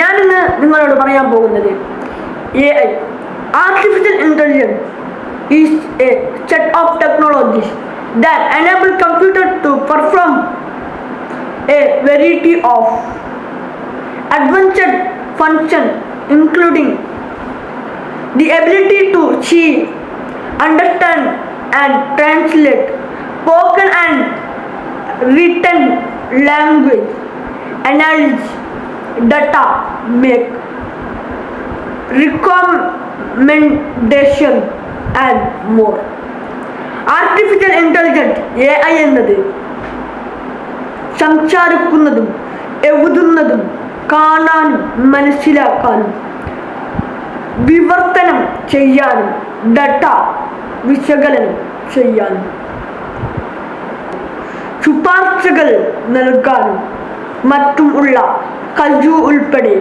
ഞാനിന്ന് നിങ്ങളോട് പറയാൻ പോകുന്നത് A I artificial intelligence is a set of technologies that enable computer to perform a variety of advanced function including the ability to see, understand and translate spoken and written language, analyze data, make recommendation and more artificial intelligence A I എന്നത് സംസാരിക്കുന്നതും എഴുതുന്നതും കാണാനും മനസ്സിലാക്കാനും വിവർത്തനം ചെയ്യാനും data വിശകലനം ചെയ്യാനും ശുപാർശകൾ നൽകാനും മറ്റും ഉള്ള കഴിവ് ഉൾപ്പെടെ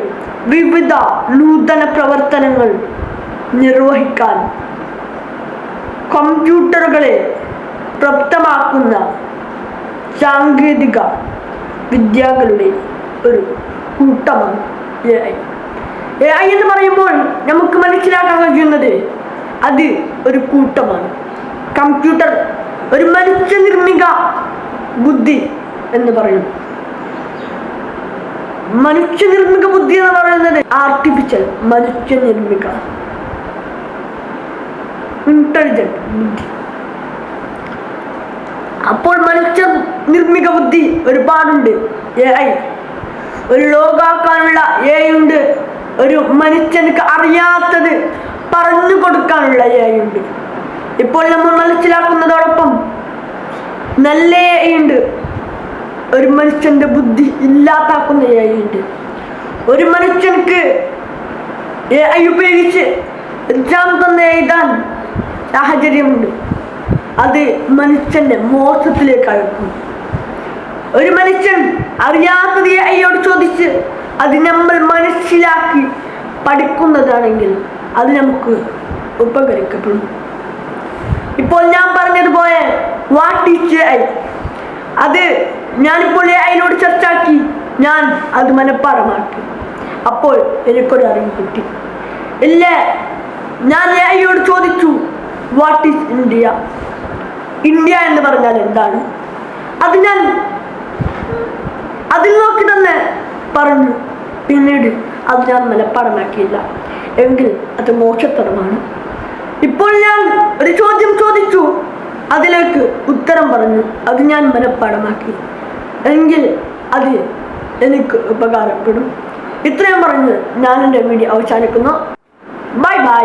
വിവിധ നൂതന പ്രവർത്തനങ്ങൾ നിർവഹിക്കാൻ കമ്പ്യൂട്ടറുകളെ പ്രാപ്തമാക്കുന്ന സാങ്കേതിക വിദ്യകളുടെ ഒരു കൂട്ടമാണ് എ ഐ എ ഐ എന്ന് പറയുമ്പോൾ നമുക്ക് മനസ്സിലാക്കാൻ കഴിയുന്നത് അത് ഒരു കൂട്ടമാണ്. കമ്പ്യൂട്ടർ ഒരു മനുഷ്യ നിർമ്മിക ബുദ്ധി എന്ന് പറയും. മനുഷ്യനിർമ്മിക ബുദ്ധി എന്ന് പറയുന്നത് ആർട്ടിഫിഷ്യൽ മനുഷ്യനിർമ്മിക ഇന്റലിജന്റ് അപ്പോൾ മനുഷ്യ നിർമ്മിക ബുദ്ധി ഒരുപാടുണ്ട്. എ ഐ ഒരു ലോകാക്കാനുള്ള എ ഉണ്ട്. ഒരു മനുഷ്യനക്ക് അറിയാത്തത് പറഞ്ഞു കൊടുക്കാനുള്ള എ ഉണ്ട്. ഇപ്പോൾ നമ്മൾ മനസ്സിലാക്കുന്നതോടൊപ്പം നല്ല എ ഉണ്ട്. ഒരു മനുഷ്യന്റെ ബുദ്ധി ഇല്ലാതാക്കുന്ന എ ഐ ഉണ്ട്. ഒരു മനുഷ്യനക്ക് എ ഐ ഉപയോഗിച്ച് എക്സാം തന്നെ എഴുതാൻ സാഹചര്യമുണ്ട്. അത് മനുഷ്യന്റെ മോശത്തിലേക്ക് അയക്കും. ഒരു മനുഷ്യൻ അറിയാത്തത് അയ്യോട് ചോദിച്ച് അത് നമ്മൾ മനസ്സിലാക്കി പഠിക്കുന്നതാണെങ്കിൽ അത് നമുക്ക് ഉപകരിക്കപ്പെടും. ഇപ്പോൾ ഞാൻ പറഞ്ഞതുപോലെ വാട്ട് ഈസ് എ ഐ അത് ഞാനിപ്പോൾ അതിനോട് ചർച്ചാക്കി. ഞാൻ അത് മനഃപ്പാടമാക്കി. അപ്പോൾ എനിക്കൊരു അറിവ് കിട്ടി. ഇല്ല? ഞാൻ അയ്യോട് ചോദിച്ചു വാട്ട് ഈസ് ഇന്ത്യ ഇന്ത്യ എന്ന് പറഞ്ഞാൽ എന്താണ്? അത് ഞാൻ അതിൽ നോക്കി തന്നെ പറഞ്ഞു. പിന്നീട് അത് ഞാൻ മനഃപ്പാടമാക്കിയില്ല. എങ്കിൽ അത് മോശത്തരമാണ്. ഇപ്പോൾ ഞാൻ ഒരു ചോദ്യം ചോദിച്ചു. അതിലേക്ക് ഉത്തരം പറഞ്ഞു. അത് ഞാൻ മനഃപ്പാടമാക്കി. എങ്കിൽ അത് എനിക്ക് ഉപകാരപ്പെടും. ഇത്രയും പറഞ്ഞ് ഞാൻ എന്റെ വീഡിയോ അവസാനിക്കുന്നു. Bye bye